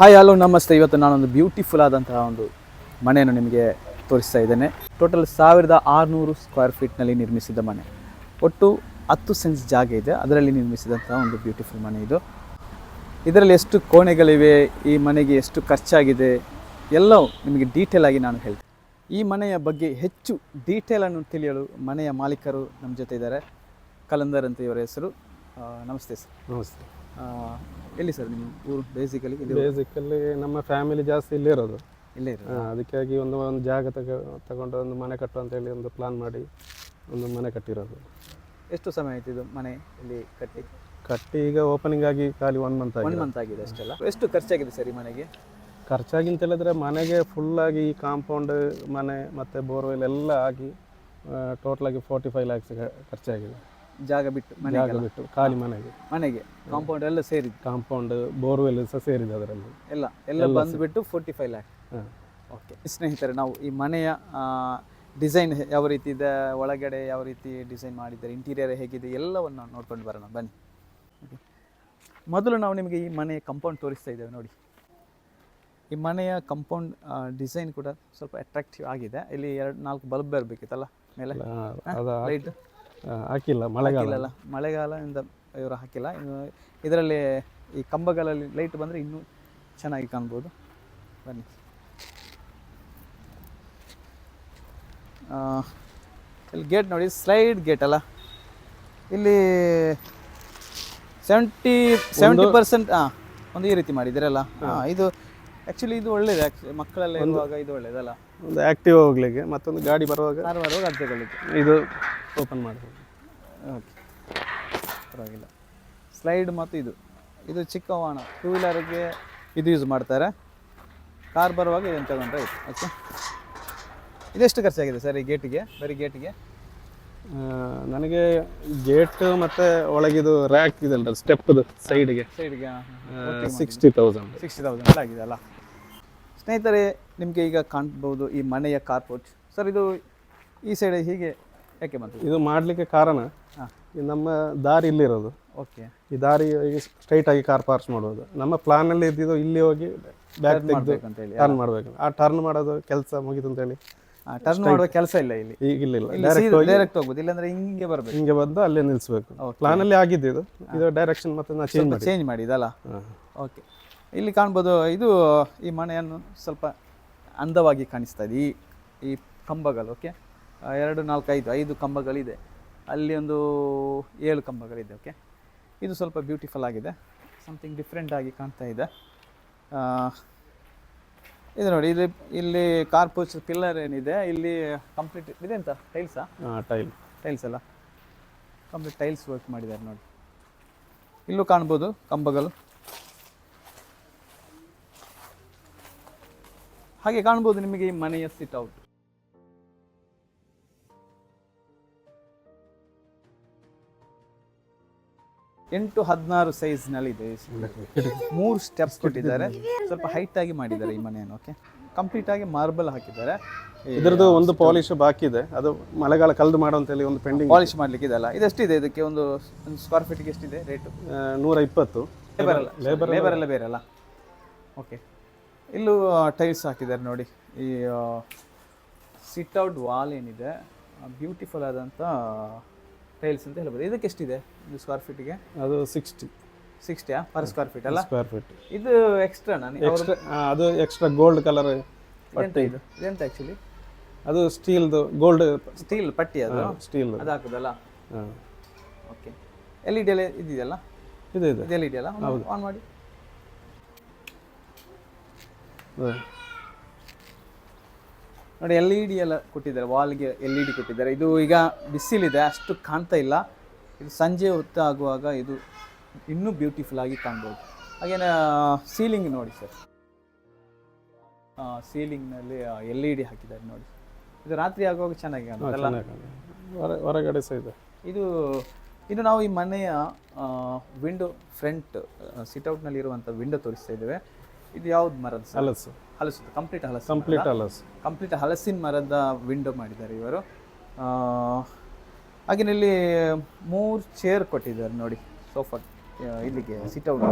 Hi hello ನಮಸ್ತೆ. ಇವತ್ತು ನಾನೊಂದು ಬ್ಯೂಟಿಫುಲ್ ಆದಂತಹ ಒಂದು ಮನೆಯನ್ನು ನಿಮಗೆ ತೋರಿಸ್ತಾ ಇದ್ದೇನೆ. ಟೋಟಲ್ ಸಾವಿರದ ಆರುನೂರು ಸ್ಕ್ವೇರ್ ಫೀಟ್ನಲ್ಲಿ ನಿರ್ಮಿಸಿದ ಮನೆ. ಒಟ್ಟು ಹತ್ತು ಸೆನ್ಸ್ ಜಾಗ ಇದೆ. ಅದರಲ್ಲಿ ನಿರ್ಮಿಸಿದಂತಹ ಒಂದು ಬ್ಯೂಟಿಫುಲ್ ಮನೆ ಇದು. ಇದರಲ್ಲಿ ಎಷ್ಟು ಕೋಣೆಗಳಿವೆ? ಈ ಮನೆಗೆ ಎಷ್ಟು ಖರ್ಚಾಗಿದೆ? ಎಲ್ಲವೂ ನಿಮಗೆ ಡೀಟೇಲ್ ಆಗಿ ನಾನು ಹೇಳ್ತೇನೆ. ಈ ಮನೆಯ ಬಗ್ಗೆ ಹೆಚ್ಚು ಡೀಟೇಲನ್ನು ತಿಳಿಯಲು ಮನೆಯ ಮಾಲೀಕರು ನಮ್ಮ ಜೊತೆ ಇದ್ದಾರೆ. ಕಲಂದರ್ ಅಂತ ಇವರ ಹೆಸರು. ನಮಸ್ತೆ ಸರ್. ನಮಸ್ತೆ. ಎಲ್ಲಿ ಸರ್ ನಿಮ್ಮ ಊರು? ಬೇಸಿಕಲಿ ಬೇಸಿಕಲ್ಲಿ ನಮ್ಮ ಫ್ಯಾಮಿಲಿ ಜಾಸ್ತಿ ಇಲ್ಲೇ ಇರೋದು. ಇಲ್ಲೇ ಇರೋದು. ಅದಕ್ಕಾಗಿ ಒಂದು ಒಂದು ಜಾಗ ತಗ ತಗೊಂಡು ಒಂದು ಮನೆ ಕಟ್ಟು ಅಂತ ಹೇಳಿ ಒಂದು ಪ್ಲಾನ್ ಮಾಡಿ ಒಂದು ಮನೆ ಕಟ್ಟಿರೋದು. ಎಷ್ಟು ಸಮಯ ಆಯ್ತು ಇದು ಮನೆ ಇಲ್ಲಿ ಕಟ್ಟಿ? ಕಟ್ಟಿ ಈಗ ಓಪನಿಂಗ್ ಆಗಿ ಖಾಲಿ ಒನ್ ಮಂತ್ ಒನ್ ಮಂತ್ ಆಗಿದೆ ಅಷ್ಟೆಲ್ಲ. ಎಷ್ಟು ಖರ್ಚಾಗಿದೆ ಸರ್ ಈ ಮನೆಗೆ? ಖರ್ಚಾಗಿ ಅಂತ ಹೇಳಿದ್ರೆ ಮನೆಗೆ ಫುಲ್ಲಾಗಿ ಈ ಕಾಂಪೌಂಡ್ ಮನೆ ಮತ್ತು ಬೋರ್ವೆಲ್ ಎಲ್ಲ ಆಗಿ ಟೋಟಲಾಗಿ ಫೋರ್ಟಿ ಫೈವ್ ಲ್ಯಾಕ್ಸ್ ಖರ್ಚಾಗಿದೆ. ಜಾಗ ಬಿಟ್ಟು ಜಾಗ ಬಿಟ್ಟು ಖಾಲಿ ಮನೆಗೆ. ಮನೆಗೆ. ಕಾಂಪೌಂಡ್ ಎಲ್ಲ ಸೇರಿದ್ದು? ಕಾಂಪೌಂಡ್ ಬೋರ್ವೆಲ್ ಸಹ ಸೇರಿದೆ ಅದರಲ್ಲಿ. ಎಲ್ಲ ಎಲ್ಲ ಬಂದುಬಿಟ್ಟು ಫೋರ್ಟಿ ಫೈವ್ ಲ್ಯಾಕ್ ಹಾಂ. ಓಕೆ ಸ್ನೇಹಿತರೆ ನಾವು ಈ ಮನೆಯ ಡಿಸೈನ್ ಯಾವ ರೀತಿ ಇದೆ ಒಳಗಡೆ ಯಾವ ರೀತಿ ಡಿಸೈನ್ ಮಾಡಿದ್ದಾರೆ ಇಂಟೀರಿಯರ್ ಹೇಗಿದೆ ಎಲ್ಲವನ್ನು ನೋಡ್ಕೊಂಡು ಬರೋಣ. ಬನ್ನಿ. Okay. ಮೊದಲು ನಾವು ನಿಮಗೆ ಈ ಮನೆಯ ಕಂಪೌಂಡ್ ತೋರಿಸ್ತಾ ಇದ್ದೇವೆ ನೋಡಿ. ಈ ಮನೆಯ ಕಂಪೌಂಡ್ ಡಿಸೈನ್ ಕೂಡ ಸ್ವಲ್ಪ ಅಟ್ರಾಕ್ಟಿವ್ ಆಗಿದೆ. ಇಲ್ಲಿ ಎರಡು ನಾಲ್ಕು ಬಲ್ಬ್ ಬರಬೇಕಿತ್ತಲ್ಲ ಮೇಲೆ? ಅದು ಲೈಟ್ ಹಾಕಿಲ್ಲ ಮಳೆಗಾಲ. ಮಳೆಗಾಲದಿಂದ ಇವರು ಹಾಕಿಲ್ಲ. ಇನ್ನು ಇದರಲ್ಲಿ ಈ ಕಂಬಗಳಲ್ಲಿ ಲೈಟ್ ಬಂದರೆ ಇನ್ನೂ ಚೆನ್ನಾಗಿ ಕಾಣ್ಬೋದು. ಬನ್ನಿ. ಆ, ಇಲ್ಲಿ ಗೇಟ್ ನೋಡಿ ಸ್ಲೈಡ್ ಗೇಟ್ ಅಲ್ಲ. ಇಲ್ಲಿ ಸೆವೆಂಟಿ ಸೆವೆಂಟಿ ಪರ್ಸೆಂಟ್ ಹಾಂ ಒಂದು ಈ ರೀತಿ ಮಾಡಿದ್ದೀರಲ್ಲ. ಹಾಂ. ಇದು ಆ್ಯಕ್ಚುಲಿ ಇದು ಒಳ್ಳೇದು ಆ್ಯಕ್ಚುಲಿ ಮಕ್ಕಳೆಲ್ಲ ಇರುವಾಗ ಇದು ಒಳ್ಳೇದಲ್ಲ. ಒಂದು ಆ್ಯಕ್ಟಿವ್ ಹೋಗ್ಲಿಕ್ಕೆ ಮತ್ತೊಂದು ಗಾಡಿ ಬರುವಾಗ ಬರುವಾಗ ಅದು ತಗೊಳ್ಳಿಕ್ಕೆ ಇದು ಓಪನ್ ಮಾಡ್ಬೋದು. ಓಕೆ ಪರವಾಗಿಲ್ಲ. ಸ್ಲೈಡ್ ಮತ್ತು ಇದು. ಇದು ಚಿಕ್ಕ ವಾಹನ. ಟೂ ವೀಲರ್ಗೆ ಇದು ಯೂಸ್ ಮಾಡ್ತಾರೆ. ಕಾರ್ ಬರುವಾಗ ಇದನ್ನು ತಗೊಂಡ್ರೆ ಆಯ್ತು. ಓಕೆ ಇದೆಷ್ಟು ಖರ್ಚಾಗಿದೆ ಸರ್ ಈ ಗೇಟಿಗೆ ಬರೀ ಗೇಟಿಗೆ ನನಗೆ ಗೇಟ್ ಮತ್ತು ಒಳಗಿದು ರ್ಯಾಕ್ ಇದೆಲ್ಲ ಸ್ಟೆಪ್ದು ಸೈಡಿಗೆ ಸೈಡಿಗೆ ಸಿಕ್ಸ್ಟಿ ತೌಸಂಡ್ ಸಿಕ್ಸ್ಟಿ ತೌಸಂಡ್ ಆಗಿದೆ ಅಲ್ಲ? ಸ್ನೇಹಿತರೆ ನಿಮಗೆ ಈಗ ಕಾಣ್ಬೋದು ಈ ಮನೆಯ ಕಾರ್ ಪೋಚ್ ಸರ್ ಇದು ಈ ಸೈಡ್ ಹೀಗೆ ಯಾಕೆ ಬಂತು ಇದು ಮಾಡಲಿಕ್ಕೆ ಕಾರಣ ಈ ನಮ್ಮ ದಾರಿ ಇಲ್ಲಿರೋದು. ಓಕೆ ಈ ದಾರಿ ಸ್ಟ್ರೈಟ್ ಆಗಿ ಕಾರ್ ಪಾರ್ಕ್ ಮಾಡೋದು ನಮ್ಮ ಪ್ಲಾನ್ ಅಲ್ಲಿ ಇದ್ದಿದ್ದು ಇಲ್ಲಿ ಹೋಗಿ ಬ್ಯಾಕ್ ತೆಗೆದು ಹೇಳಿ ಟರ್ನ್ ಮಾಡಬೇಕು. ಆ ಟರ್ನ್ ಮಾಡೋದು ಕೆಲಸ ಮುಗಿತು ಅಂತ ಹೇಳಿ ಟರ್ನ್ ಮಾಡುವ ಕೆಲಸ ಇಲ್ಲ ಇಲ್ಲಿ. ಈಗ ಇಲ್ಲ ಡೈರೆಕ್ಟ್ ಹೋಗಿ ಡೈರೆಕ್ಟ್ ಹೋಗ್ಬೋದು ಇಲ್ಲಾಂದ್ರೆ ಹಿಂಗೆ ಬರಬೇಕು. ಹಿಂಗೆ ಬಂದು ಅಲ್ಲೇ ನಿಲ್ಲಿಸಬೇಕು ಪ್ಲಾನ್ ಅಲ್ಲಿ ಆಗಿದ್ದು ಇದು. ಇದು ಡೈರೆಕ್ಷನ್ ಮತ್ತೆ ಚೇಂಜ್ ಮಾಡಿ. ಚೇಂಜ್ ಮಾಡಿದಲ್ಲ ಓಕೆ ಇಲ್ಲಿ ಕಾಣ್ಬೋದು ಇದು ಈ ಮನೆಯನ್ನು ಸ್ವಲ್ಪ ಅಂದವಾಗಿ ಕಾಣಿಸ್ತಾ ಇದೆ. ಈ ಈ ಕಂಬಗಳು ಓಕೆ ಎರಡು ನಾಲ್ಕು ಐದು ಐದು ಕಂಬಗಳಿದೆ. ಅಲ್ಲಿ ಒಂದು ಏಳು ಕಂಬಗಳಿದೆ ಓಕೆ ಇದು ಸ್ವಲ್ಪ ಬ್ಯೂಟಿಫುಲ್ ಆಗಿದೆ. ಸಮಥಿಂಗ್ ಡಿಫ್ರೆಂಟ್ ಆಗಿ ಕಾಣ್ತಾ ಇದೆ. ಇದು ನೋಡಿ ಇಲ್ಲಿ ಇಲ್ಲಿ ಕಾರ್ಪೋಚ್ ಪಿಲ್ಲರ್ ಏನಿದೆ ಇಲ್ಲಿ ಕಂಪ್ಲೀಟ್ ಇದೆ ಅಂತ ಟೈಲ್ಸಾ ಟೈಲ್ ಟೈಲ್ಸ್ ಎಲ್ಲ ಕಂಪ್ಲೀಟ್ ಟೈಲ್ಸ್ ವರ್ಕ್ ಮಾಡಿದ್ದಾರೆ ನೋಡಿ. ಇಲ್ಲೂ ಕಾಣ್ಬೋದು ಕಂಬಗಳು. ಹಾಗೆ ಕಾಣ್ಬೋದು ನಿಮಗೆ ಈ ಮನೆಯ ಸಿಟ್ ಔಟ್ ಎಂಟು ಹದಿನಾರು ಸೈಜ್ನಲ್ಲಿ ಇದೆ ಮೂರು ಸ್ಟೆಪ್ಸ್ ಕೊಟ್ಟಿದ್ದಾರೆ. ಸ್ವಲ್ಪ ಹೈಟ್ ಆಗಿ ಮಾಡಿದ್ದಾರೆ ಈ ಮನೆಯನ್ನು ಓಕೆ ಕಂಪ್ಲೀಟ್ ಆಗಿ ಮಾರ್ಬಲ್ ಹಾಕಿದ್ದಾರೆ. ಇದ್ರದ್ದು ಒಂದು ಪಾಲಿಶ್ ಬಾಕಿ ಇದೆ. ಅದು ಮಳೆಗಾಲ ಕಲ್ದು ಮಾಡೋ ಅಂತೇಳಿ ಒಂದು ಪೆಂಡಿಂಗ್ ಪಾಲಿಶ್ ಮಾಡ್ಲಿಕ್ಕೆ ಇದೆಲ್ಲ ಇದೆಷ್ಟಿದೆ ಇದಕ್ಕೆ? ಒಂದು ಸ್ಕ್ವೇರ್ ಫೀಟ್ಗೆ ಎಷ್ಟಿದೆ ರೇಟ್ ನೂರ ಇಪ್ಪತ್ತು. ಲೇಬರ್ ಲೇಬರ್ ಎಲ್ಲ ಬೇರೆ ಅಲ್ಲ. ಓಕೆ ಇಲ್ಲೂ ಟೈಲ್ಸ್ ಹಾಕಿದ್ದಾರೆ ನೋಡಿ. ಈ ಸಿಟ್ ಔಟ್ ವಾಲ್ ಏನಿದೆ ಬ್ಯೂಟಿಫುಲ್ ಆದಂಥ ಟೈಲ್ಸ್ ಅಂತ ಹೇಳ್ಬೋದು. ಇದಕ್ಕೆ ಎಷ್ಟಿದೆ ಒಂದು ಸ್ಕ್ವೇರ್ ಫೀಟಿಗೆ ಅದು ಸಿಕ್ಸ್ಟಿ ಸಿಕ್ಸ್ಟಿಯಾ ಪರ್ ಸ್ಕ್ವೇರ್ ಫೀಟ್ ಅಲ್ಲ? ಸ್ಕ್ವೇರ್ ಫೀಟ್ ಇದು ಎಕ್ಸ್ಟ್ರಾ ನಾನು ಎಕ್ಸ್ಟ್ರಾ ಅದು ಎಕ್ಸ್ಟ್ರಾ ಗೋಲ್ಡ್ ಕಲರ್ ಪಟ್ಟಿ. ಇದು? ಇದೆಂತ ಆ್ಯಕ್ಚುಲಿ ಅದು ಸ್ಟೀಲ್ದು ಗೋಲ್ಡ್ ಸ್ಟೀಲ್ ಪಟ್ಟಿ ಅದು? ಸ್ಟೀಲ್ ಅದು ಹಾಕೋದಲ್ಲ? ಓಕೆ ಎಲ್ ಇ ಡಿ ಎಲ್ಲ ಇದೆಯಲ್ಲ ಇದೆ ಇದೆ. ಇದು ಎಲ್ ಇ ಡಿ ಅಲ್ಲ ಆನ್ ಮಾಡಿ ಅದೇ. ನೋಡಿ ಎಲ್ ಇ ಡಿ ಎಲ್ಲ ಕೊಟ್ಟಿದ್ದಾರೆ ವಾಲ್ಗೆ ಎಲ್ ಇ ಡಿ ಕೊಟ್ಟಿದ್ದಾರೆ. ಇದು ಈಗ ಬಿಸಿಲಿದೆ ಅಷ್ಟು ಕಾಣ್ತಾ ಇಲ್ಲ. ಇದು ಸಂಜೆ ಹೊತ್ತು ಆಗುವಾಗ ಇದು ಇನ್ನೂ ಬ್ಯೂಟಿಫುಲ್ ಆಗಿ ಕಾಣ್ಬೋದು. ಹಾಗೇನ ಸೀಲಿಂಗ್ ನೋಡಿ ಸರ್ ಸೀಲಿಂಗ್ನಲ್ಲಿ ಎಲ್ ಇ ಡಿ ಹಾಕಿದ್ದಾರೆ ನೋಡಿ. ಇದು ರಾತ್ರಿ ಆಗುವಾಗ ಚೆನ್ನಾಗಿ ಕಾಣುತ್ತೆ. ಹೊರಗಡೆ ಸಹ ಇದೆ. ಇದು ಇನ್ನು ನಾವು ಈ ಮನೆಯ ವಿಂಡೋ ಫ್ರಂಟ್ ಸಿಟ್ಔಟ್ನಲ್ಲಿ ಇರುವಂಥ ವಿಂಡೋ ತೋರಿಸ್ತಾ ಇದ್ದೇವೆ. ಇದು ಯಾವ್ದು ಮರದ ಹಲಸು. ಹಲಸು ಕಂಪ್ಲೀಟ್ ಹಲಸು ಕಂಪ್ಲೀಟ್ ಹಲಸು. ಕಂಪ್ಲೀಟ್ ಹಲಸಿನ ಮರದ ವಿಂಡೋ ಮಾಡಿದ್ದಾರೆ ಇವರು. ಆ, ಹಾಗೇನೆ ಇಲ್ಲಿ ಮೂರು ಚೇರ್ ಕೊಟ್ಟಿದ್ದಾರೆ ನೋಡಿ ಸೋಫಾ ಇಲ್ಲಿಗೆ ಸಿಟ್ ಔಟ್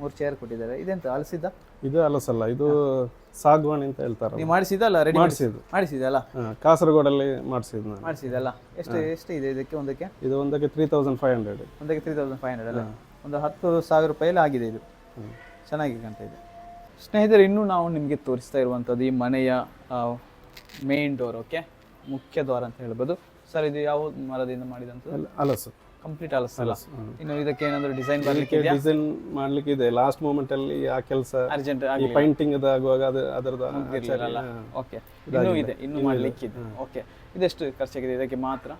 ಮೂರು ಚೇರ್ ಕೊಟ್ಟಿದ್ದಾರೆ. ಇದೆಂತ ಅಲಸಿದ್ದ ಇದು ಹಲಸಲ್ಲ ಇದು ಸಾಗವಾಣಿ ಅಂತ ಹೇಳ್ತಾರೆ. ನೀವು ಮಾಡಿಸಿದಲ್ಲ ರೆಡಿ ಮಾಡಿಸಿದ್ದು. ಮಾಡಿಸಿದಲ್ಲ ಕಾಸರಗೋಡಲ್ಲಿ ಮಾಡಿಸಿದ್ದು ನಾನು. ಮಾಡಿಸಿದಲ್ಲ ಎಷ್ಟು ಎಷ್ಟು ಇದೆ ಇದಕ್ಕೆ ಒಂದಕ್ಕೆ? ಇದು ಒಂದಕ್ಕೆ ತ್ರೀ ತೌಸಂಡ್ ಫೈವ್ ಹಂಡ್ರೆಡ್ ಒಂದಕ್ಕೆ ತ್ರೀ ತೌಸಂಡ್ ಫೈವ್ ಹಂಡ್ರೆಡ್ ಅಲ್ಲ? ಒಂದು ಹತ್ತು ಸಾವಿರ ರೂಪಾಯಲ್ಲಿ ಆಗಿದೆ ಇದು. ಚೆನ್ನಾಗಿ ಕಾಣ್ತಾ ಇದೆ. ಸ್ನೇಹಿತರೆ ಇನ್ನೂ ನಾವು ನಿಮಗೆ ತೋರಿಸ್ತಾ ಇರುವಂಥದ್ದು ಈ ಮನೆಯ ಮೇನ್ ಡೋರ್ ಓಕೆ ಮುಖ್ಯ ದ್ವಾರ ಅಂತ ಹೇಳ್ಬೋದು. ಸರ್ ಇದು ಯಾವ ಮರದಿಂದ ಮಾಡಿದಂಥದ್ದು? ಅಲಸು ಕಂಪ್ಲೀಟ್ ಅಲಸಲ್ಲ ಇನ್ನು ಇದಕ್ಕೆ ಏನಾದರೂ ಡಿಸೈನ್ ಬರಲಿಕ್ಕೆ ಡಿಸೈನ್ ಮಾಡ್ಲಿಕ್ಕೆ ಇದೆ. ಲಾಸ್ಟ್ ಮೂಮೆಂಟ್ ಅಲ್ಲಿ ಆ ಕೆಲಸ ಅರ್ಜೆಂಟ್ ಆಗಿ ಪೈಂಟಿಂಗ್ ಆಗುವಾಗ ಅದು ಅದರದ್ದು ಓಕೆ ಇನ್ನೂ ಇದೆ. ಇನ್ನೂ ಮಾಡಲಿಕ್ಕಿದೆ. ಓಕೆ ಇದೆಷ್ಟು ಖರ್ಚಾಗಿದೆ? ಇದಕ್ಕೆ ಮಾತ್ರ?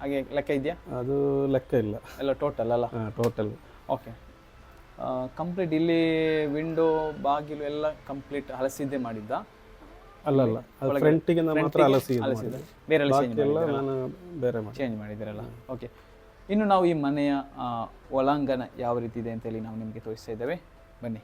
ಹಾಗೆ ಲೆಕ್ಕ ಇದೆಯಾ? ಅದು ಲೆಕ್ಕ ಇಲ್ಲ. ಎಲ್ಲ ಟೋಟಲ್ ಅಲ್ಲ? ಟೋಟಲ್ ಓಕೆ ಕಂಪ್ಲೀಟ್ ಇಲ್ಲಿ ವಿಂಡೋ ಬಾಗಿಲು ಎಲ್ಲ ಕಂಪ್ಲೀಟ್ ಹಲಸಿದ್ದೇ ಮಾಡಿದ್ದ? ಅಲ್ಲ ಅಲ್ಲ. ಅದು ಫ್ರಂಟಿಗೆ ಮಾತ್ರ ಹಲಸಿದೆ. ಬೇರೆ ನಾನು ಬೇರೆ ಚೇಂಜ್ ಮಾಡಿದ್ದೀರಲ್ಲ? ಓಕೆ ಇನ್ನು ನಾವು ಈ ಮನೆಯ ಒಳಾಂಗಣ ಯಾವ ರೀತಿ ಇದೆ ಅಂತೇಳಿ ನಾವು ನಿಮಗೆ ತೋರಿಸ್ತಾ ಇದ್ದೇವೆ. ಬನ್ನಿ.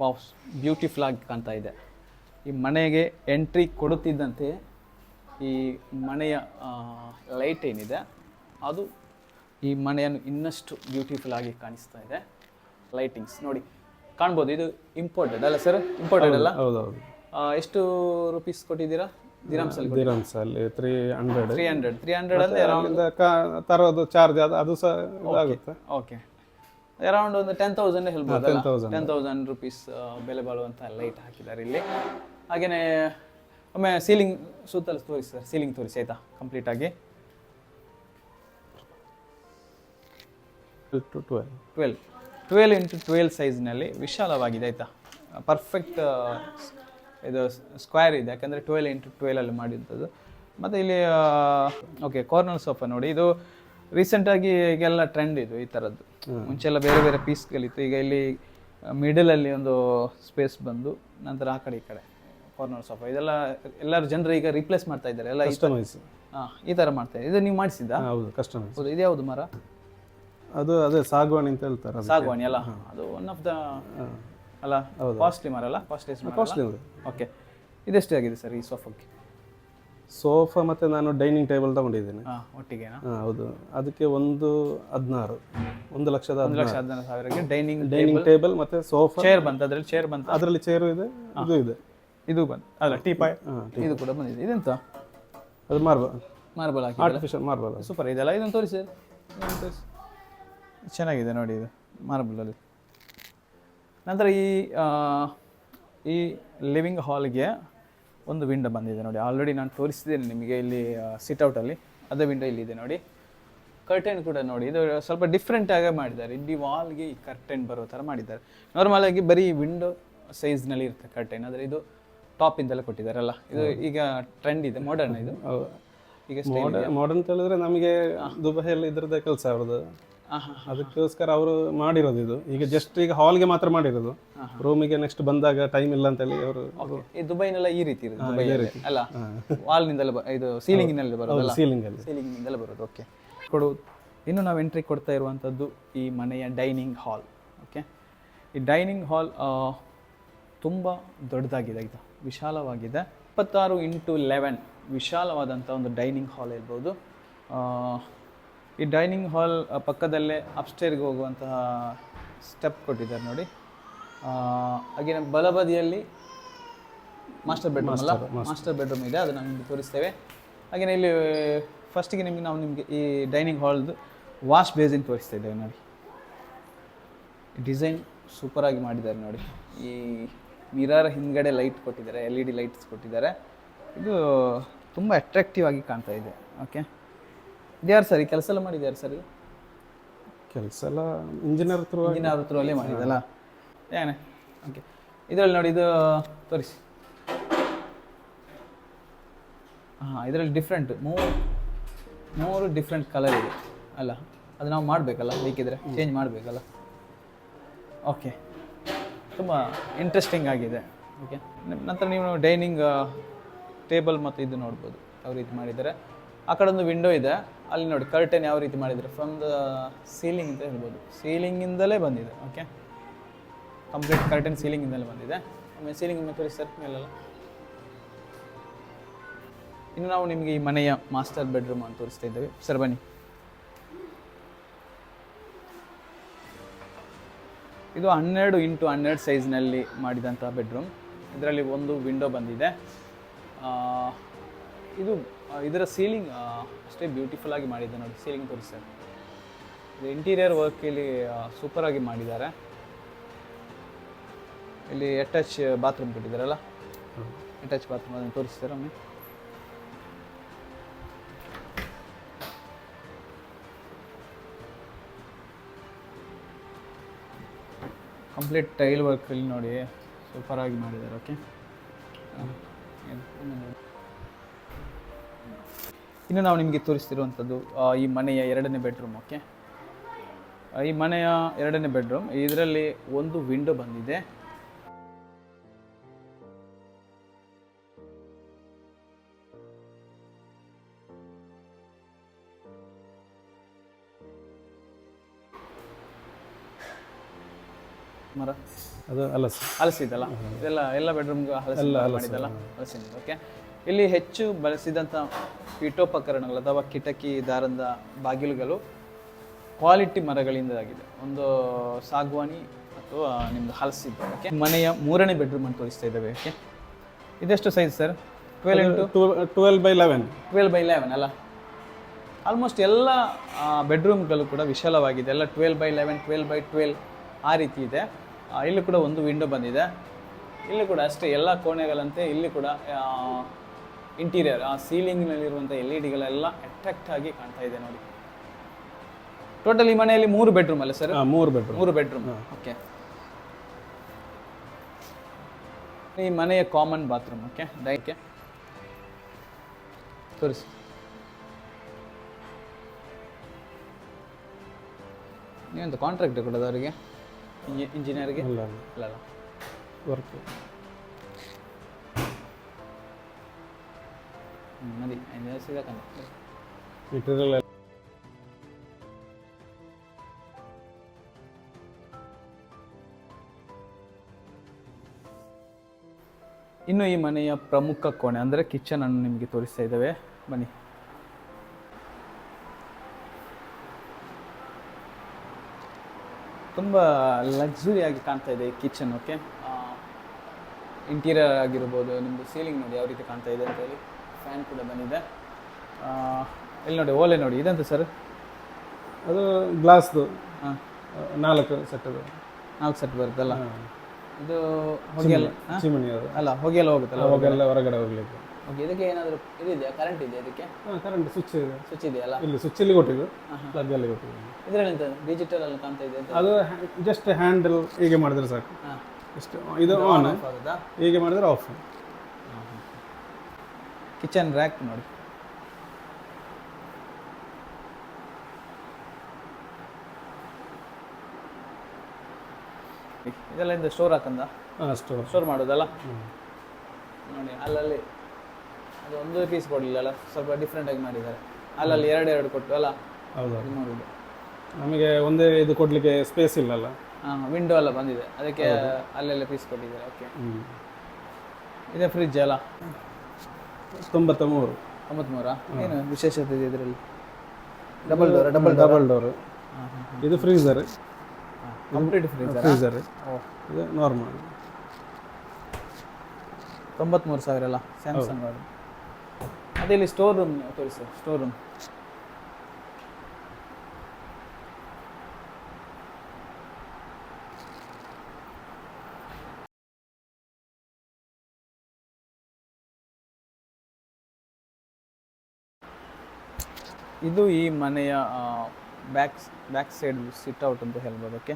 ವಾವ್ ಬ್ಯೂಟಿಫುಲ್ ಆಗಿ ಕಾಣ್ತಾ ಇದೆ. ಈ ಮನೆಗೆ ಎಂಟ್ರಿ ಕೊಡುತ್ತಿದ್ದಂತೆ ಈ ಮನೆಯ ಲೈಟ್ ಏನಿದೆ ಅದು ಈ ಮನೆಯನ್ನು ಇನ್ನಷ್ಟು ಬ್ಯೂಟಿಫುಲ್ ಆಗಿ ಕಾಣಿಸ್ತಾ ಇದೆ. ಲೈಟಿಂಗ್ಸ್ ನೋಡಿ ಕಾಣ್ಬೋದು ಇದು ಇಂಪೋರ್ಟೆಡ್ ಅಲ್ಲ ಸರ್ ಇಂಪೋರ್ಟೆಡ್ ಅಲ್ಲ? ಹೌದೌದು ಎಷ್ಟು ರುಪೀಸ್ ಕೊಟ್ಟಿದ್ದೀರಾ? ದಿರಾಮ್ಸ್ ಅಲ್ಲಿ ದಿರಮ್ಸ್ ಅಲ್ಲಿ three hundred three hundred three hundred ಅಲ್ಲಿ ಅರೌಂಡ್ ತರೋದು ಚಾರ್ಜ್ ಅದು ಅದು ಸಹ ಇದಾಗುತ್ತೆ. ಓಕೆ ಅರೌಂಡ್ ಒಂದು ಟೆನ್ ತೌಸಂಡ್ ಹೇಳ್ಬೋದು 10,000. ಟೆನ್ ತೌಸಂಡ್ ರುಪೀಸ್ ಬೆಲೆ ಬಾಳುವಂಥ ಲೈಟ್ ಹಾಕಿದ್ದಾರೆ ಇಲ್ಲಿ. ಹಾಗೆಯೇ ಒಮ್ಮೆ ಸೀಲಿಂಗ್ ಸುತ್ತಲೂ ತೋರಿಸಿ ಸರ್ ಸೀಲಿಂಗ್ ತೋರಿಸಿ ಆಯಿತಾ ಕಂಪ್ಲೀಟಾಗಿ two twelve twelve twelve into twelve ಸೈಜ್ನಲ್ಲಿ ವಿಶಾಲವಾಗಿದೆ ಆಯಿತಾ. ಪರ್ಫೆಕ್ಟ್ ಇದು ಸ್ಕ್ವೇರ್ ಇದೆ ಯಾಕಂದರೆ ಟ್ವೆಲ್ ಇಂಟು ಟ್ವೆಲಲ್ಲಿ ಮಾಡಿದ್ದದು ಮತ್ತು ಇಲ್ಲಿ ಓಕೆ ಕಾರ್ನರ್ ಸೋಫಾ ನೋಡಿ ಇದು ರೀಸೆಂಟಾಗಿ ಈಗೆಲ್ಲ ಟ್ರೆಂಡ್ ಇದು ಈ ಥರದ್ದು ಮುಂಚೆಲ್ಲ ಬೇರೆ ಬೇರೆ ಪೀಸ್ಗಳಿತ್ತು ಈಗ ಇಲ್ಲಿ ಮಿಡಲಲ್ಲಿ ಒಂದು ಸ್ಪೇಸ್ ಬಂದು ನಂತರ ಆ ಕಡೆ ಈ ಕಡೆ. ಕಾರ್ನರ್ ಸೋಫಾ ಇದೆಲ್ಲ ಎಲ್ಲರೂ ಜನರು ಈಗ ರಿಪ್ಲೇಸ್ ಮಾಡ್ತಾ ಇದ್ದಾರೆ. ಎಲ್ಲ ಈ ಥರ ಕಸ್ಟಮೈಸ್ ಹಾಂ ಈ ಥರ ಮಾಡ್ತಾ ಇದೆ ನೀವು ಮಾಡಿಸಿದ್ದ? ಹೌದು ಕಸ್ಟಮೈಸ್ ಹೌದು ಇದ್ಯಾವುದು ಮರ? ಅದು ಅದೇ ಸಾಗವಾಣಿ ಅಂತ ಹೇಳ್ತಾರೆ ಅದು ಸಾಗವಾಣಿ ಅಲ್ಲ? ಅದು ಒನ್ ಆಫ್ ದ ಅಲ್ಲ ಕಾಸ್ಟ್ಲಿ ಮರ ಅಲ್ಲ? ಕಾಸ್ಟ್ಲಿ ಕಾಸ್ಟ್ಲಿ ಅದು ಓಕೆ ಇದೆಷ್ಟು ಆಗಿದೆ ಸರ್ ಈ ಸೋಫಾಕ್ಕೆ? ಸೋಫಾ ಮತ್ತೆ ನಾನು ಡೈನಿಂಗ್ ಟೇಬಲ್ ತಗೊಂಡಿದ್ದೇನೆ. ಹಾಂ ಒಟ್ಟಿಗೆನಾ? ಹಾ, ಹೌದು. ಅದಕ್ಕೆ ಒಂದು ಹದಿನಾರು. ಒಂದು ಲಕ್ಷದ ಒಂದು ಲಕ್ಷ ಹದಿನಾರು. ಸಾವಿರಕ್ಕೆ ಡೈನಿಂಗ್ ಡೈನಿಂಗ್ ಟೇಬಲ್ ಮತ್ತೆ ಸೋಫಾ. ಚೇರ್ ಬಂತು ಅದರಲ್ಲಿ ಚೇರ್ ಬಂತು? ಅದರಲ್ಲಿ ಚೇರು ಇದೆ ಇದು ಇದೆ. ಇದು ಬಂದು ಅಲ್ಲ ಟೀ ಪಾಯ್. ಹಾ, ಇದು ಕೂಡ ಬಂದಿದೆ. ಇದೆಂತ? ಅದು ಮಾರ್ಬಲ್. ಮಾರ್ಬಲ್ ಹಾಕಿ ಆರ್ಟಿಫಿಷಿಯಲ್ ಮಾರ್ಬಲ್ ಸೂಪರ್ ಇದೆಲ್ಲ ಇದನ್ನು ತೋರಿಸಿ. ತೋರಿಸಿ. ಚೆನ್ನಾಗಿದೆ ನೋಡಿ ಇದು ಮಾರ್ಬಲಲ್ಲಿ ನಂತರ ಈ ಈ ಲಿವಿಂಗ್ ಹಾಲ್ಗೆ ಒಂದು ವಿಂಡೋ ಬಂದಿದೆ ನೋಡಿ. ಆಲ್ರೆಡಿ ನಾನು ತೋರಿಸಿದ್ದೇನೆ ನಿಮಗೆ ಇಲ್ಲಿ ಸಿಟ್ಔಟಲ್ಲಿ ಅದೇ ವಿಂಡೋ ಇಲ್ಲಿದೆ ನೋಡಿ. ಕರ್ಟೆನ್ ಕೂಡ ನೋಡಿ. ಇದು ಸ್ವಲ್ಪ ಡಿಫ್ರೆಂಟ್ ಆಗಿ ಮಾಡಿದ್ದಾರೆ. ಇಡೀ ವಾಲ್ಗೆ ಈ ಕರ್ಟೆನ್ ಬರೋ ಥರ ಮಾಡಿದ್ದಾರೆ. ನಾರ್ಮಲ್ ಆಗಿ ಬರೀ ವಿಂಡೋ ಸೈಜ್ನಲ್ಲಿ ಇರುತ್ತೆ ಕರ್ಟೆನ್ ಆದರೆ ಇದು ಟಾಪಿಂದೆಲ್ಲ ಕೊಟ್ಟಿದ್ದಾರಲ್ಲ? ಇದು ಈಗ ಟ್ರೆಂಡ್ ಇದೆ ಮಾಡರ್ನ್ ಇದು? ಈಗ ಮಾಡರ್ನ್ ಅಂತ ಹೇಳಿದ್ರೆ ನಮಗೆ ದುಬೈಯಲ್ಲಿ ಇದ್ರದ್ದೇ ಕೆಲಸ ಅವ್ರದ್ದು. ಅದಕ್ಕೋಸ್ಕರ ಅವರು ಮಾಡಿರೋದು ಇದು. ಈಗ ಜಸ್ಟ್ ಈಗ ಹಾಲ್ಗೆ ಮಾತ್ರ ಮಾಡಿರೋದು. ರೂಮಿಗೆ ನೆಕ್ಸ್ಟ್ ಬಂದಾಗ ಟೈಮ್ ಇಲ್ಲ ಅಂತ ಹೇಳಿ ಅವರು ಈ ದುಬೈನೆಲ್ಲ ಈ ರೀತಿ ಇರುತ್ತೆ ಅಲ್ಲ? ವಾಲ್ನಿಂದಲೇ ಇದು ಸೀಲಿಂಗಿನಲ್ಲಿ ಬರೋದು ಸೀಲಿಂಗ್ ಅಲ್ಲಿ? ಸೀಲಿಂಗಿಂದಲೇ ಬರೋದು ಓಕೆ ಕೊಡು ಇನ್ನು ನಾವು ಎಂಟ್ರಿ ಕೊಡ್ತಾ ಇರುವಂಥದ್ದು ಈ ಮನೆಯ ಡೈನಿಂಗ್ ಹಾಲ್ ಓಕೆ ಈ ಡೈನಿಂಗ್ ಹಾಲ್ ತುಂಬ ದೊಡ್ಡದಾಗಿದೆ ಆಯಿತಾ ವಿಶಾಲವಾಗಿದೆ. ಇಪ್ಪತ್ತಾರು ಇಂಟು ಲೆವೆನ್ ವಿಶಾಲವಾದಂಥ ಒಂದು ಡೈನಿಂಗ್ ಹಾಲ್ ಇರ್ಬೋದು ಈ ಡೈನಿಂಗ್ ಹಾಲ್ ಪಕ್ಕದಲ್ಲೇ ಅಪ್ಸ್ಟೇರ್ಗೆ ಹೋಗುವಂತಹ ಸ್ಟೆಪ್ ಕೊಟ್ಟಿದ್ದಾರೆ ನೋಡಿ. ಹಾಗೆ ಬಲಬದಿಯಲ್ಲಿ ಮಾಸ್ಟರ್ ಬೆಡ್ರೂಮ್ ಅಲ್ಲ? ಮಾಸ್ಟರ್ ಬೆಡ್ರೂಮ್ ಇದೆ ಅದನ್ನು ನಿಮಗೆ ತೋರಿಸ್ತೇವೆ. ಹಾಗೆಯೇ ಇಲ್ಲಿ ಫಸ್ಟಿಗೆ ನಿಮಗೆ ನಾವು ನಿಮಗೆ ಈ ಡೈನಿಂಗ್ ಹಾಲ್ದು ವಾಶ್ ಬೇಸಿನ್ ತೋರಿಸ್ತಾ ಇದ್ದೇವೆ ನೋಡಿ. ಡಿಸೈನ್ ಸೂಪರಾಗಿ ಮಾಡಿದ್ದಾರೆ ನೋಡಿ. ಈ ಮಿರರ್ ಹಿಂದ್ಗಡೆ ಲೈಟ್ ಕೊಟ್ಟಿದ್ದಾರೆ ಎಲ್ ಇ ಡಿ ಲೈಟ್ಸ್ ಕೊಟ್ಟಿದ್ದಾರೆ. ಇದು ತುಂಬ ಅಟ್ರಾಕ್ಟಿವ್ ಆಗಿ ಕಾಣ್ತಾ ಇದೆ ಓಕೆ ಇದ್ಯಾರು ಸರ್ ಕೆಲಸ ಎಲ್ಲ ಮಾಡಿದ್ಯಾರು ಸರ್ ಕೆಲಸ ಎಲ್ಲ ಇಂಜಿನಿಯರ್ ಥ್ರೂ ಇಂಜಿನಿಯರ್ ಥ್ರೂ ಅಲ್ಲೇ ಮಾಡಿದಲ್ಲ ಏನೇ ಓಕೆ ಇದರಲ್ಲಿ ನೋಡಿ ಇದು ತೋರಿಸಿ. ಹಾಂ ಇದರಲ್ಲಿ ಡಿಫ್ರೆಂಟ್ ಮೂರು ಮೂರು ಡಿಫ್ರೆಂಟ್ ಕಲರ್ ಇದೆ ಅಲ್ಲ? ಅದು ನಾವು ಮಾಡಬೇಕಲ್ಲ ಬೇಕಿದ್ರೆ ಚೇಂಜ್ ಮಾಡಬೇಕಲ್ಲ? ಓಕೆ ತುಂಬ ಇಂಟ್ರೆಸ್ಟಿಂಗ್ ಆಗಿದೆ. ಓಕೆ ನಂತರ ನೀವು ಡೈನಿಂಗ್ ಟೇಬಲ್ ಮತ್ತು ಇದು ನೋಡ್ಬೋದು, ಯಾವ ರೀತಿ ಮಾಡಿದ್ದಾರೆ. ಆ ಕಡೆ ಒಂದು ವಿಂಡೋ ಇದೆ, ಅಲ್ಲಿ ನೋಡಿ ಕರ್ಟನ್ ಯಾವ ರೀತಿ ಮಾಡಿದ್ದಾರೆ. ಫ್ರಮ್ ದ ಸೀಲಿಂಗ್ ಅಂತ ಹೇಳ್ಬೋದು. ಸೀಲಿಂಗಿಂದಲೇ ಬಂದಿದೆ ಓಕೆ ಕಂಪ್ಲೀಟ್ ಕರ್ಟನ್ ಸೀಲಿಂಗಿಂದಲೇ ಬಂದಿದೆ. ಆಮೇಲೆ ಸೀಲಿಂಗ್ ಮೇಲೆ ತೋರಿಸಿ ಸರ್ ಮೇಲೆಲ್ಲ ಇನ್ನು ನಾವು ನಿಮಗೆ ಈ ಮನೆಯ ಮಾಸ್ಟರ್ ಬೆಡ್ರೂಮ್ ಅಂತ ತೋರಿಸ್ತಾ ಇದ್ದೇವೆ. ಸರ್, ಬನ್ನಿ. ಇದು ಹನ್ನೆರಡು ಇಂಟು ಹನ್ನೆರಡು ಸೈಜ್ನಲ್ಲಿ ಮಾಡಿದಂಥ ಬೆಡ್ರೂಮ್. ಇದರಲ್ಲಿ ಒಂದು ವಿಂಡೋ ಬಂದಿದೆ. ಇದು ಇದರ ಸೀಲಿಂಗ್ ಅಷ್ಟೇ ಬ್ಯೂಟಿಫುಲ್ ಆಗಿ ಮಾಡಿದೆ ನೋಡಿ ಸೀಲಿಂಗ್ ತೋರಿಸ್ತಾರೆ ಇದು. ಇಂಟೀರಿಯರ್ ವರ್ಕ್ ಇಲ್ಲಿ ಸೂಪರ್ ಆಗಿ ಮಾಡಿದ್ದಾರೆ. ಇಲ್ಲಿ ಅಟ್ಯಾಚ್ ಬಾತ್ರೂಮ್ ಕೊಟ್ಟಿದ್ದಾರಲ್ಲ? ಅಟ್ಯಾಚ್ ಬಾತ್ರೂಮ್ ಅದನ್ನು ತೋರಿಸ್ತಾರೆ? ಒಮ್ಮೆ ಕಂಪ್ಲೀಟ್ ಟೈಲ್ ವರ್ಕಲ್ಲಿ ನೋಡಿ ಸೂಪರ್ ಆಗಿ ಮಾಡಿದ್ದಾರೆ ಓಕೆ ಇನ್ನು ನಾವು ನಿಮಗೆ ತೋರಿಸ್ತಿರುವಂಥದ್ದು ಈ ಮನೆಯ ಎರಡನೇ ಬೆಡ್ರೂಮ್ ಓಕೆ ಈ ಮನೆಯ ಎರಡನೇ ಬೆಡ್ರೂಮ್ ಇದರಲ್ಲಿ ಒಂದು ವಿಂಡೋ ಬಂದಿದೆ. ಅದು ಹಲಸು. ಹಲಸಿದಲ್ಲ? ಇದೆಲ್ಲ ಎಲ್ಲ ಬೆಡ್ರೂಮ್ಗೆ ಹಲಸಿಲ್ಲ ಮಾಡಿದಲ್ಲ ಹಲಸಿನ ಓಕೆ ಇಲ್ಲಿ ಹೆಚ್ಚು ಬಳಸಿದಂಥ ಪೀಠೋಪಕರಣಗಳು ಅಥವಾ ಕಿಟಕಿ ದಾರದ ಬಾಗಿಲುಗಳು ಕ್ವಾಲಿಟಿ ಮರಗಳಿಂದ ಆಗಿದೆ ಒಂದು ಸಾಗುವಾನಿ ಅಥವಾ ನಿಮ್ದು ಹಲಸಿದ್ದು ಓಕೆ ಮನೆಯ ಮೂರನೇ ಬೆಡ್ರೂಮ್ ಅಂತ ತೋರಿಸ್ತಾ ಇದ್ದೇವೆ ಓಕೆ ಇದೆಷ್ಟು size sir twelve into twelve by eleven twelve by eleven ಅಲ್ಲ? ಆಲ್ಮೋಸ್ಟ್ ಎಲ್ಲ ಬೆಡ್ರೂಮ್ಗಳು ಕೂಡ ವಿಶಾಲವಾಗಿದೆ. ಎಲ್ಲ twelve by eleven twelve by twelve ಆ ರೀತಿ ಇದೆ. ಇಲ್ಲಿ ಕೂಡ ಒಂದು ವಿಂಡೋ ಬಂದಿದೆ. ಇಲ್ಲಿ ಕೂಡ ಅಷ್ಟೇ ಎಲ್ಲ ಕೋಣೆಗಳಂತೆ ಇಲ್ಲಿ ಕೂಡ ಇಂಟೀರಿಯರ್ ಆ ಸೀಲಿಂಗ್ನಲ್ಲಿರುವಂಥ ಎಲ್ ಇ ಡಿಗಳೆಲ್ಲ ಅಟ್ರಾಕ್ಟ್ ಆಗಿ ಕಾಣ್ತಾ ಇದೆ ನೋಡಿ. ಟೋಟಲ್ ಈ ಮನೆಯಲ್ಲಿ ಮೂರು ಬೆಡ್ರೂಮ್ ಅಲ್ಲ ಸರ್ ಮೂರು ಬೆಡ್ರೂಮ್ ಮೂರು ಬೆಡ್ರೂಮ್ ಓಕೆ ಈ ಮನೆಯ ಕಾಮನ್ ಬಾತ್ರೂಮ್ ಓಕೆ ದಯಕ್ಕೆ ತೋರಿಸಿ. ನೀವೊಂದು ಕಾಂಟ್ರಾಕ್ಟ್ ಕೊಡೋದು ಅವರಿಗೆ. ಇಂಜಿನಿಯರ್ಗೆ ಅಲ್ಲ ಅಲ್ಲ. ವರ್ಕ್ ಇದಕ್ಕಂತ ಇನ್ನು ಈ ಮನೆಯ ಪ್ರಮುಖ ಕೋಣೆ ಅಂದರೆ ಕಿಚನ್ ಅನ್ನು ನಿಮಗೆ ತೋರಿಸ್ತಾ ಇದ್ದಾವೆ. ಬನ್ನಿ. ತುಂಬ ಲಕ್ಸುರಿಯಾಗಿ ಕಾಣ್ತಾ ಇದೆ ಈ ಕಿಚನ್ ಓಕೆ ಇಂಟೀರಿಯರ್ ಆಗಿರ್ಬೋದು ನಿಮ್ಮದು ಸೀಲಿಂಗ್ ನೋಡಿ ಯಾವ ರೀತಿ ಕಾಣ್ತಾ ಇದೆ ಅಂತ ಹೇಳಿ. ಫ್ಯಾನ್ ಕೂಡ ಬಂದಿದೆ. ಇಲ್ಲಿ ನೋಡಿ ಓಲೆ ನೋಡಿ ಇದೆಂತ ಸರ್ ಅದು ಗ್ಲಾಸ್ದು ಹಾಂ. ನಾಲ್ಕು ಸೆಟ್ ಅದು. ನಾಲ್ಕು ಸೆಟ್ ಬರುತ್ತಲ್ಲ? ಇದು ಹೊಗೆಲ್ಲ ಚಿಮಣಿ ಅದು. ಅಲ್ಲ ಹೊಗೆಲ್ಲ ಹೋಗುತ್ತಲ್ಲ ಹೊಗೆಲ್ಲ ಹೊರಗಡೆ ಹೋಗ್ಲಿಕ್ಕೆ. ಓಕೆ ಇದಕ್ಕೆ ಏನಾದರೂ ಇದಿದೆಯಾ ಕರೆಂಟ್ ಇದೆ ಇದಕ್ಕೆ? ಹಾಂ ಕರೆಂಟ್ ಸ್ವಿಚ್ ಇದೆ. ಸ್ವಿಚ್ ಇದೆಯಲ್ಲ ಇಲ್ಲಿ ಸ್ವಿಚ್ ಇಲ್ಲಿ ಕೊಟ್ಟಿದ್ದು. ಪ್ಲಗ್ ಅಲ್ಲಿ ಕೊಟ್ಟಿದ್ದು. ಇದರಲ್ಲಿ ಎಂತ ಡಿಜಿಟಲ್ ಅಲ್ಲಿ ಕಾಣ್ತಾ ಇದೆ ಅದು ಜಸ್ಟ್ ಹ್ಯಾಂಡಲ್ ಹೀಗೆ ಮಾಡಿದ್ರೆ ಸಾಕು. ಇಷ್ಟು ಇದು ಆನ್ ಹೀಗೆ ಮಾಡಿದ್ರೆ ಆಫ್ ಕಿಚನ್ ರ್ಯಾಕ್ ನೋಡಿ. ಇದೆಲ್ಲ ಇಂದ ಸ್ಟೋರ್ ಹಾಕಂದ? ಹಾಂ ಸ್ಟೋರ್ ಸ್ಟೋರ್ ಮಾಡೋದಲ್ಲ? ನೋಡಿ ಅಲ್ಲಲ್ಲಿ ಅದು ಒಂದು ಪೀಸ್ ಕೊಡಲಿಲ್ಲ ಅಲ್ಲ ಸ್ವಲ್ಪ ಡಿಫ್ರೆಂಟ್ ಆಗಿ ಮಾಡಿದ್ದಾರೆ. ಅಲ್ಲಲ್ಲಿ ಎರಡು ಎರಡು ಕೊಟ್ಟು ಅಲ್ಲ? ಹೌದು. ಇದು ಮಾಡೋದು ನಮಗೆ ಒಂದೇ ಇದು ಕೊಡಲಿಕ್ಕೆ ಸ್ಪೇಸ್ ಇಲ್ಲಲ್ಲ? ಹಾಂ ವಿಂಡೋ ಎಲ್ಲ ಬಂದಿದೆ. ಅದಕ್ಕೆ ಅಲ್ಲೆಲ್ಲ ಪೀಸ್ ಕೊಟ್ಟಿದ್ದಾರೆ ಓಕೆ ಹ್ಞೂ ಇದೆ ಫ್ರಿಜ್ ಅಲ್ಲ? ತೊಂಬತ್ತ ಮೂರು ತೊಂಬತ್ಮೂರಾ ಏನು ವಿಶೇಷತೆ ಇದೆ ಇದರಲ್ಲಿ? Double door double double door ಇದು ಫ್ರೀಸರ್ ಕಂಪ್ಲೀಟ್ ಫ್ರೀಜರ್ ಫ್ರೀಸರ್ ಓ. ಇದು ನಾರ್ಮಲ್ ತೊಂಬತ್ಮೂರು ಸಾವಿರ ಅಲ್ಲ? ಸ್ಯಾಮ್ಸಂಗ್ ಅದು. ಅದೇ ಇಲ್ಲಿ ಸ್ಟೋರ್ ರೂಮ್ ತೋರಿಸಿ ಸ್ಟೋರ್ ರೂಮ್ ಇದು ಈ ಮನೆಯ back back side sit out ಅಂತ ಹೇಳ್ಬೋದು ಓಕೆ